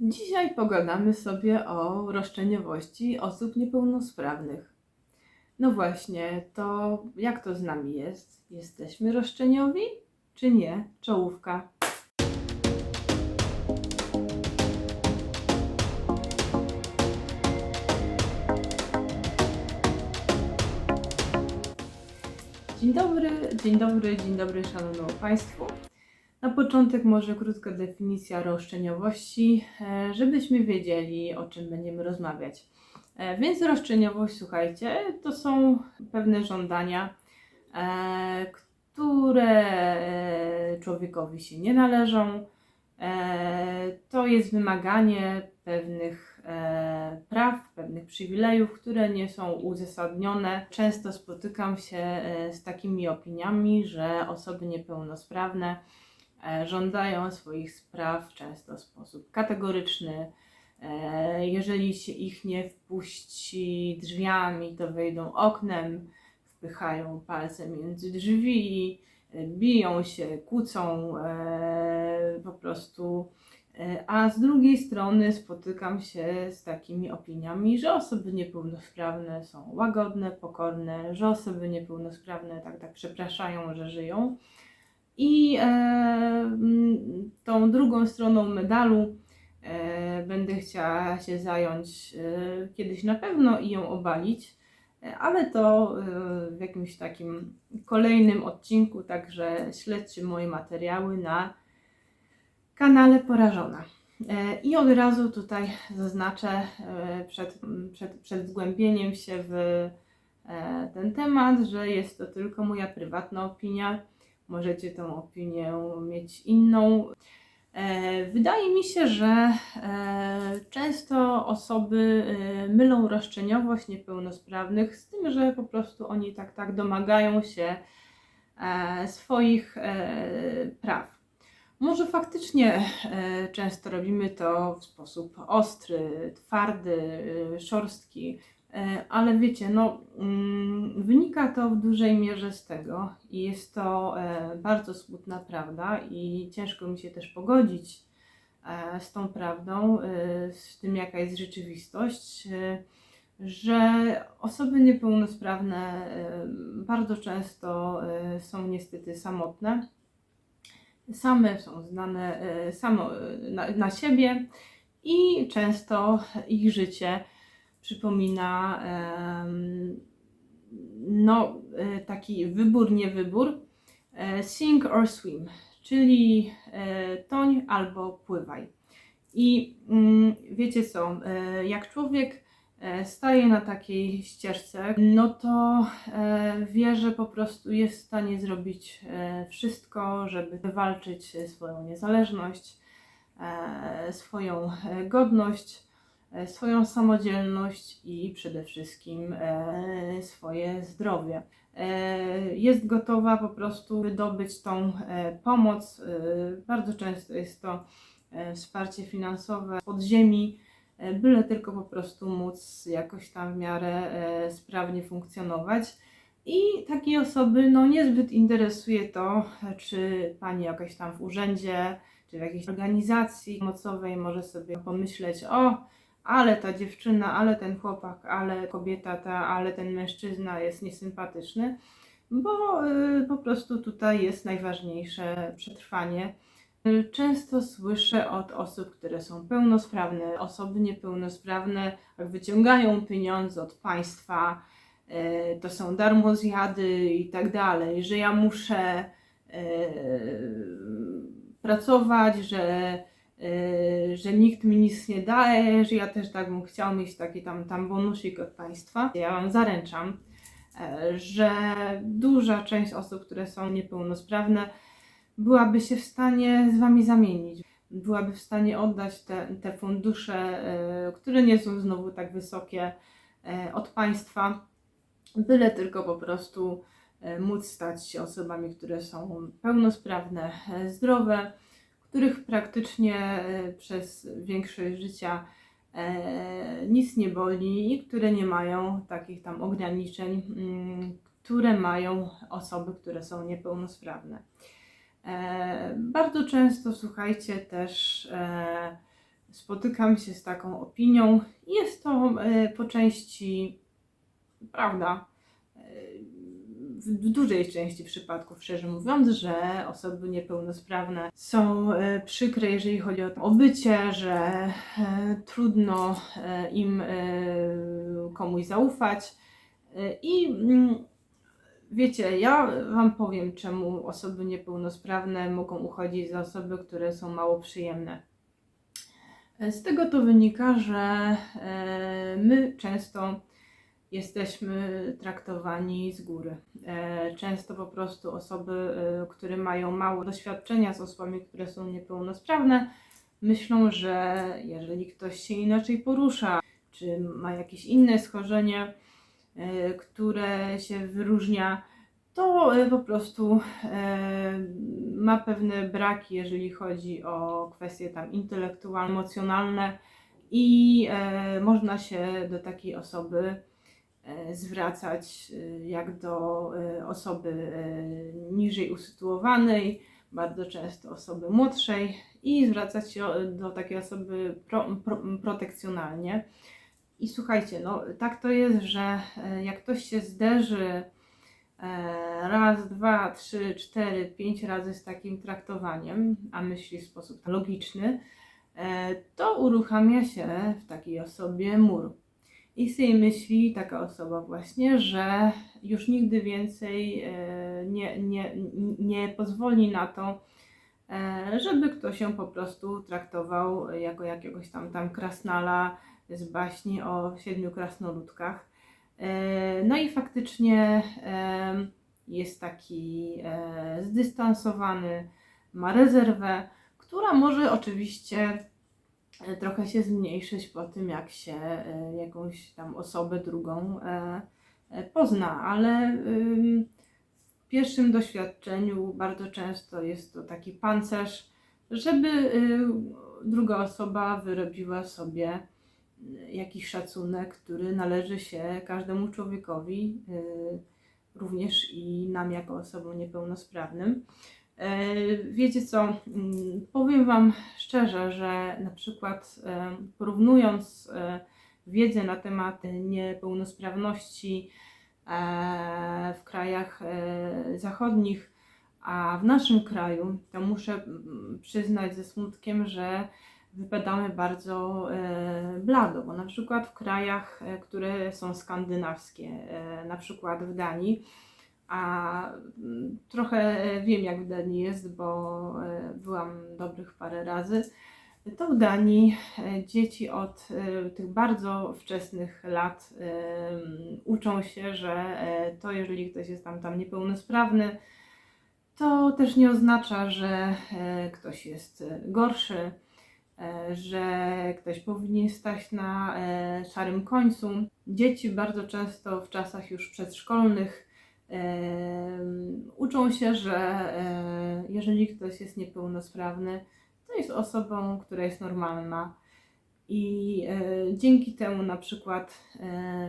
Dzisiaj pogadamy sobie o roszczeniowości osób niepełnosprawnych. No właśnie, to jak to z nami jest? Jesteśmy roszczeniowi, czy nie? Czołówka. Dzień dobry, dzień dobry, dzień dobry szanownym Państwu. Na początek może krótka definicja roszczeniowości, e, żebyśmy wiedzieli o czym będziemy rozmawiać. E, Więc roszczeniowość, słuchajcie, to są pewne żądania, e, które człowiekowi się nie należą. To jest wymaganie pewnych praw, pewnych przywilejów, które nie są uzasadnione. Często spotykam się z takimi opiniami, że osoby niepełnosprawne żądają swoich spraw często w sposób kategoryczny. E, Jeżeli się ich nie wpuści drzwiami, to wejdą oknem, wpychają palce między drzwi, e, biją się, kłócą e, po prostu. E, A z drugiej strony spotykam się z takimi opiniami, że osoby niepełnosprawne są łagodne, pokorne, że osoby niepełnosprawne tak, tak przepraszają, że żyją. I e, tą drugą stroną medalu e, będę chciała się zająć e, kiedyś na pewno i ją obalić, ale to w jakimś takim kolejnym odcinku, także śledźcie moje materiały na kanale Porażona. I od razu tutaj zaznaczę przed, przed, przed zgłębieniem się w ten temat, że jest to tylko moja prywatna opinia. Możecie tą opinię mieć inną. E, Wydaje mi się, że e, często osoby e, mylą roszczeniowość niepełnosprawnych z tym, że po prostu oni tak, tak domagają się swoich praw. Może faktycznie często robimy to w sposób ostry, twardy, szorstki, ale wiecie, no, mm, wynika to w dużej mierze z tego i jest to e, bardzo smutna prawda i ciężko mi się też pogodzić e, z tą prawdą, e, z tym jaka jest rzeczywistość, e, że osoby niepełnosprawne e, bardzo często e, są niestety samotne. Same są znane e, samo e, na, na siebie i często ich życie przypomina no, e, taki wybór, nie wybór, e, sink or swim, czyli e, toń albo pływaj. I mm, wiecie co, jak człowiek staje na takiej ścieżce, no to wie, że po prostu jest w stanie zrobić wszystko, żeby wywalczyć swoją niezależność, swoją godność, swoją samodzielność i przede wszystkim e, swoje zdrowie. E, Jest gotowa po prostu wydobyć tą e, pomoc. e, Bardzo często jest to e, wsparcie finansowe z podziemi, e, byle tylko po prostu móc jakoś tam w miarę e, sprawnie funkcjonować. I takiej osoby no, niezbyt interesuje to, e, czy pani jakaś tam w urzędzie, czy w jakiejś organizacji pomocowej może sobie pomyśleć, o, ale ta dziewczyna, ale ten chłopak, ale kobieta ta, ale ten mężczyzna jest niesympatyczny, bo y, po prostu tutaj jest najważniejsze przetrwanie. Często słyszę od osób, które są pełnosprawne, osoby niepełnosprawne, wyciągają pieniądze od państwa, y, to są darmozjady i tak dalej, że ja muszę y, pracować, że, że nikt mi nic nie daje, że ja też tak bym chciał mieć taki tam, tam bonusik od państwa. Ja Wam zaręczam, e, że duża część osób, które są niepełnosprawne, byłaby się w stanie z Wami zamienić. Byłaby w stanie oddać te, te fundusze, e, które nie są znowu tak wysokie od państwa, byle tylko po prostu móc stać się osobami, które są pełnosprawne, zdrowe, których praktycznie e, przez większość życia e, nic nie boli i które nie mają takich tam ograniczeń, mm, które mają osoby, które są niepełnosprawne. E, Bardzo często, słuchajcie, też spotykam się z taką opinią. Jest to po części prawda. W dużej części przypadków, szczerze mówiąc, że osoby niepełnosprawne są e, przykre, jeżeli chodzi o to bycie, że e, trudno e, im komuś zaufać. I mm, wiecie, ja Wam powiem, czemu osoby niepełnosprawne mogą uchodzić za osoby, które są mało przyjemne. Z tego to wynika, że my często jesteśmy traktowani z góry. E, Często po prostu osoby, e, które mają mało doświadczenia z osobami, które są niepełnosprawne, myślą, że jeżeli ktoś się inaczej porusza, czy ma jakieś inne schorzenie, e, które się wyróżnia, to po prostu ma pewne braki, jeżeli chodzi o kwestie tam intelektualne, emocjonalne i można się do takiej osoby zwracać e, jak do e, osoby e, niżej usytuowanej, bardzo często osoby młodszej i zwracać się do takiej osoby pro, pro, protekcjonalnie. I słuchajcie, no tak to jest, że e, jak ktoś się zderzy e, raz, dwa, trzy, cztery, pięć razy z takim traktowaniem, a myśli w sposób logiczny, e, to uruchamia się w takiej osobie mur. I tej myśli taka osoba właśnie, że już nigdy więcej e, nie, nie, nie pozwoli na to, e, żeby ktoś się po prostu traktował jako jakiegoś tam, tam krasnala z baśni o siedmiu krasnoludkach. E, No i faktycznie jest taki zdystansowany, ma rezerwę, która może oczywiście trochę się zmniejszyć po tym, jak się e, jakąś tam osobę drugą e, e, pozna, ale w pierwszym doświadczeniu bardzo często jest to taki pancerz, żeby y, druga osoba wyrobiła sobie y, jakiś szacunek, który należy się każdemu człowiekowi, y, również i nam jako osobom niepełnosprawnym. E, Wiecie co, mm, powiem Wam szczerze, że na przykład e, porównując e, wiedzę na temat niepełnosprawności w krajach zachodnich, a w naszym kraju, to muszę mm, przyznać ze smutkiem, że wypadamy bardzo blado, bo na przykład w krajach, które są skandynawskie, na przykład w Danii, a mm, trochę wiem jak w Danii jest, bo e, byłam dobrych parę razy, to w Danii e, dzieci od e, tych bardzo wczesnych lat e, uczą się, że e, to jeżeli ktoś jest tam, tam niepełnosprawny, to też nie oznacza, że e, ktoś jest e, gorszy, e, że ktoś powinien stać na e, szarym końcu. Dzieci bardzo często w czasach już przedszkolnych uczą się, że e, jeżeli ktoś jest niepełnosprawny, to jest osobą, która jest normalna. I e, dzięki temu na przykład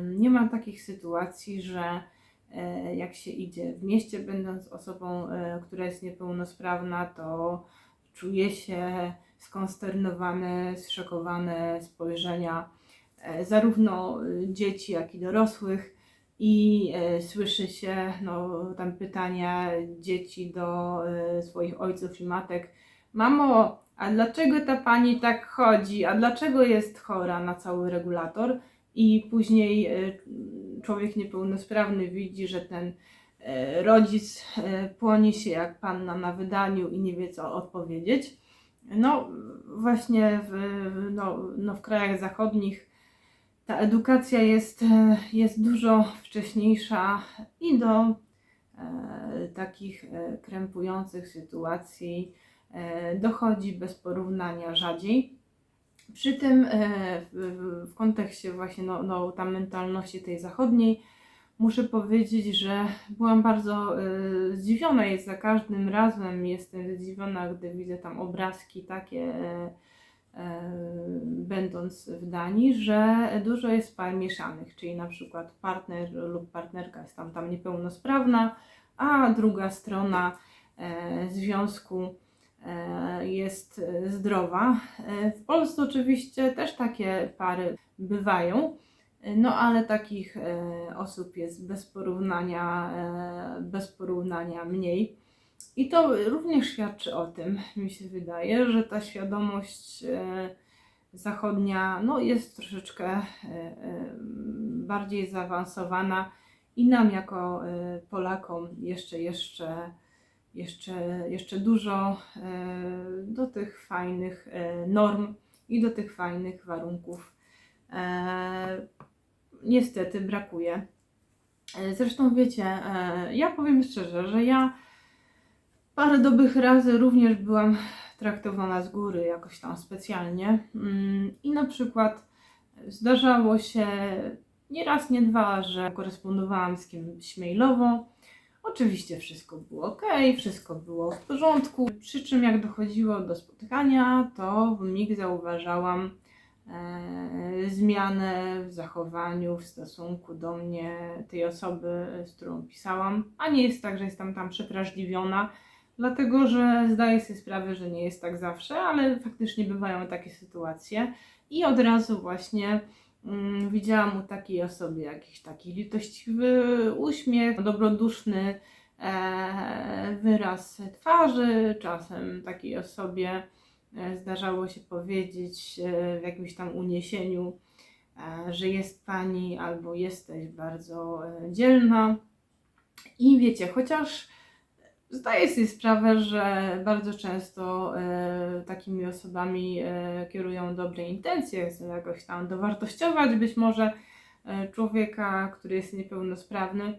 nie ma takich sytuacji, że e, jak się idzie w mieście, będąc osobą, która jest niepełnosprawna, to czuje się skonsternowane, zszokowane spojrzenia zarówno dzieci, jak i dorosłych. I e, słyszy się no, tam pytania dzieci do e, swoich ojców i matek: Mamo, a dlaczego ta pani tak chodzi? A dlaczego jest chora na cały regulator? I później e, człowiek niepełnosprawny widzi, że ten rodzic płoni się jak panna na wydaniu i nie wie co odpowiedzieć. No, właśnie w, no, no w krajach zachodnich ta edukacja jest, e, jest dużo wcześniejsza i do e, takich e, krępujących sytuacji dochodzi bez porównania rzadziej. Przy tym w, kontekście właśnie no, no, tam mentalności tej zachodniej muszę powiedzieć, że byłam bardzo zdziwiona i za każdym razem jestem zdziwiona, gdy widzę tam obrazki takie będąc w Danii, że dużo jest par mieszanych, czyli na przykład partner lub partnerka jest tam, tam niepełnosprawna, a druga strona e, związku e, jest e, zdrowa. E, W Polsce oczywiście też takie pary bywają, e, no ale takich e, osób jest bez porównania, e, bez porównania mniej. I to również świadczy o tym, mi się wydaje, że ta świadomość e, zachodnia no, jest troszeczkę e, e, bardziej zaawansowana i nam jako Polakom jeszcze, jeszcze, jeszcze, jeszcze dużo do tych fajnych norm i do tych fajnych warunków niestety brakuje. Zresztą wiecie, ja powiem szczerze, że ja parę dobrych razy również byłam traktowana z góry jakoś tam specjalnie. Mm, I na przykład zdarzało się nie raz, nie dwa, że korespondowałam z kimś mailowo. Oczywiście wszystko było ok, wszystko było w porządku. Przy czym jak dochodziło do spotkania, to w mig zauważałam e, zmianę w zachowaniu, w stosunku do mnie, tej osoby, z którą pisałam. A nie jest tak, że jestem tam przewrażliwiona, dlatego że zdaję sobie sprawę, że nie jest tak zawsze, ale faktycznie bywają takie sytuacje. I od razu właśnie mm, widziałam u takiej osobie jakiś taki litościwy uśmiech, dobroduszny e, wyraz twarzy. Czasem takiej osobie e, zdarzało się powiedzieć e, w jakimś tam uniesieniu, e, że jest pani albo jesteś bardzo e, dzielna. I wiecie, chociaż zdaję sobie sprawę, że bardzo często e, takimi osobami e, kierują dobre intencje, chcą jakoś tam dowartościować być może e, człowieka, który jest niepełnosprawny,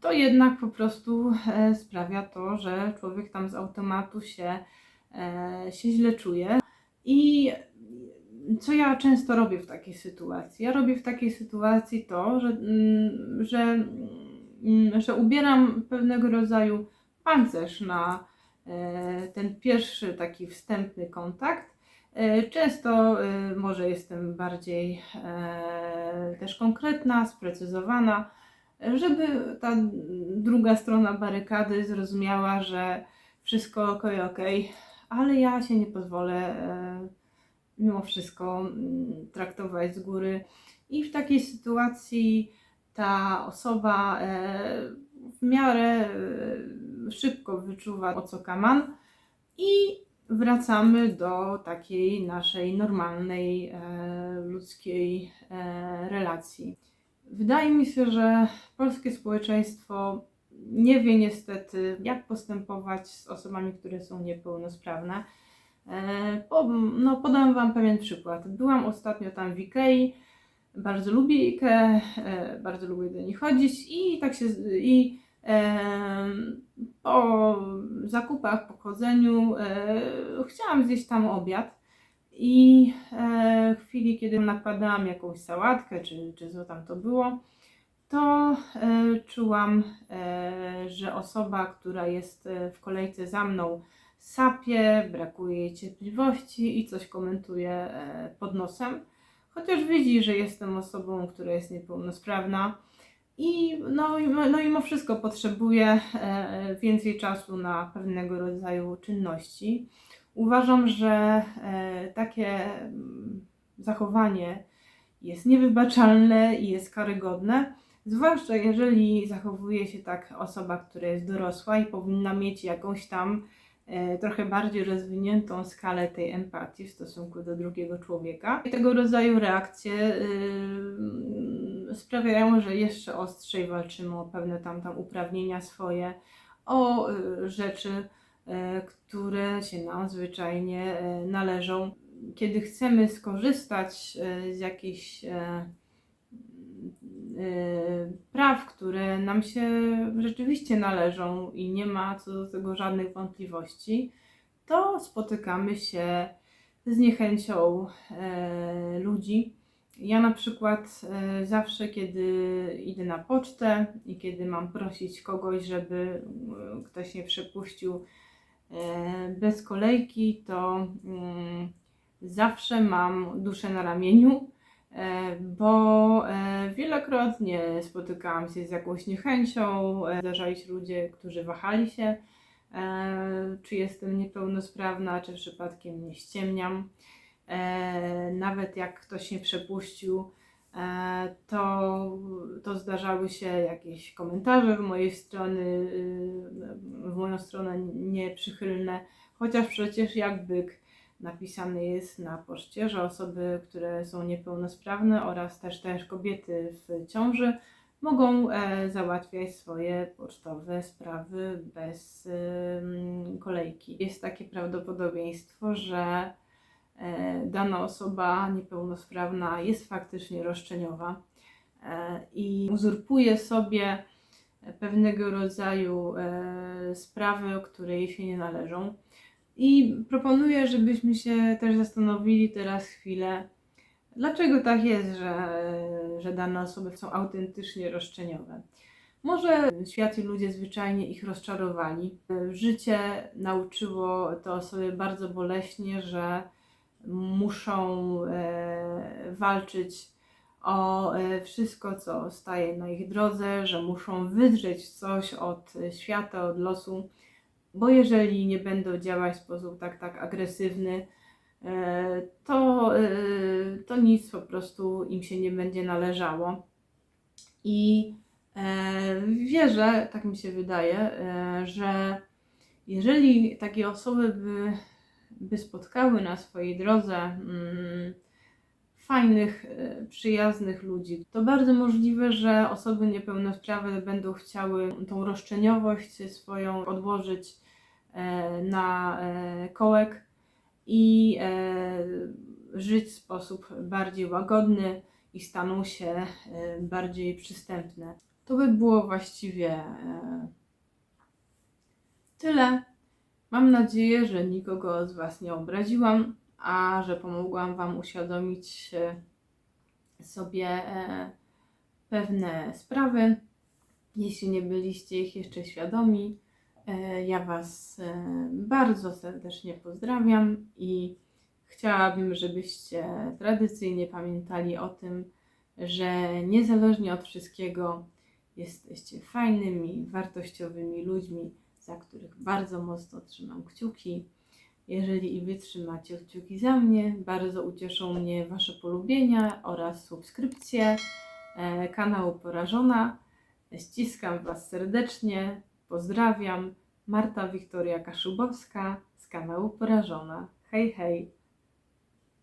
to jednak po prostu sprawia to, że człowiek tam z automatu się, się źle czuje. I co ja często robię w takiej sytuacji? Ja robię w takiej sytuacji to, że, mm, że, że ubieram pewnego rodzaju pancerz na e, ten pierwszy taki wstępny kontakt. E, Często e, może jestem bardziej też konkretna, sprecyzowana, żeby ta druga strona barykady zrozumiała, że wszystko ok, ok, ale ja się nie pozwolę mimo wszystko mm, traktować z góry. I w takiej sytuacji ta osoba e, w miarę e, szybko wyczuwa o co kaman i wracamy do takiej naszej normalnej e, ludzkiej relacji. Wydaje mi się, że polskie społeczeństwo nie wie niestety, jak postępować z osobami, które są niepełnosprawne. No, podam Wam pewien przykład. Byłam ostatnio tam w Ikei, bardzo lubię Ikeę, e, bardzo lubię do niej chodzić i tak się i e, po zakupach, po chodzeniu e, chciałam zjeść tam obiad i w chwili, kiedy nakładałam jakąś sałatkę, czy, czy co tam to było, to czułam, że osoba, która jest w kolejce za mną, sapie, brakuje jej cierpliwości i coś komentuje pod nosem, chociaż widzi, że jestem osobą, która jest niepełnosprawna i no, no mimo wszystko potrzebuje e, więcej czasu na pewnego rodzaju czynności. Uważam, że e, takie mm, zachowanie jest niewybaczalne i jest karygodne, zwłaszcza jeżeli zachowuje się tak osoba, która jest dorosła i powinna mieć jakąś tam trochę bardziej rozwiniętą skalę tej empatii w stosunku do drugiego człowieka. I tego rodzaju reakcje y, sprawiają, że jeszcze ostrzej walczymy o pewne tam, tam uprawnienia swoje, o y, rzeczy, y, które się nam zwyczajnie należą. Kiedy chcemy skorzystać z jakichś praw, które nam się rzeczywiście należą i nie ma co do tego żadnych wątpliwości, to spotykamy się z niechęcią e, ludzi. Ja na przykład e, zawsze, kiedy idę na pocztę i kiedy mam prosić kogoś, żeby ktoś mnie przepuścił bez kolejki, to zawsze mam duszę na ramieniu, bo e, wielokrotnie spotykałam się z jakąś niechęcią. e, Zdarzali się ludzie, którzy wahali się e, czy jestem niepełnosprawna, czy przypadkiem nie ściemniam. E, nawet jak ktoś mnie przepuścił, e, to, to zdarzały się jakieś komentarze w mojej strony, y, w moją stronę nieprzychylne, chociaż przecież jak byk napisane jest na poczcie, że osoby, które są niepełnosprawne oraz też też kobiety w ciąży mogą e, załatwiać swoje pocztowe sprawy bez kolejki. Jest takie prawdopodobieństwo, że e, dana osoba niepełnosprawna jest faktycznie roszczeniowa e, i uzurpuje sobie pewnego rodzaju sprawy, które jej się nie należą. I proponuję, żebyśmy się też zastanowili teraz chwilę, dlaczego tak jest, że, że dane osoby są autentycznie roszczeniowe. Może świat i ludzie zwyczajnie ich rozczarowali. Życie nauczyło te osoby bardzo boleśnie, że muszą e, walczyć o e, wszystko, co staje na ich drodze, że muszą wydrzeć coś od świata, od losu, bo jeżeli nie będą działać w sposób tak, tak agresywny, e, to, e, to nic po prostu im się nie będzie należało. I e, wierzę, tak mi się wydaje, że jeżeli takie osoby by, by spotkały na swojej drodze mm, fajnych, e, przyjaznych ludzi, to bardzo możliwe, że osoby niepełnosprawne będą chciały tą roszczeniowość swoją odłożyć e, na e, kołek i żyć w sposób bardziej łagodny i staną się bardziej przystępne. To by było właściwie tyle. Mam nadzieję, że nikogo z Was nie obraziłam, a że pomogłam Wam uświadomić e, sobie e, pewne sprawy. Jeśli nie byliście ich jeszcze świadomi, e, ja Was bardzo serdecznie pozdrawiam i chciałabym, żebyście tradycyjnie pamiętali o tym, że niezależnie od wszystkiego jesteście fajnymi, wartościowymi ludźmi, za których bardzo mocno trzymam kciuki. Jeżeli i Wy trzymacie kciuki za mnie, bardzo ucieszą mnie Wasze polubienia oraz subskrypcje e, kanału Porażona. Ściskam Was serdecznie, pozdrawiam. Marta Wiktoria Kaszubowska z kanału Porażona. Hej, hej!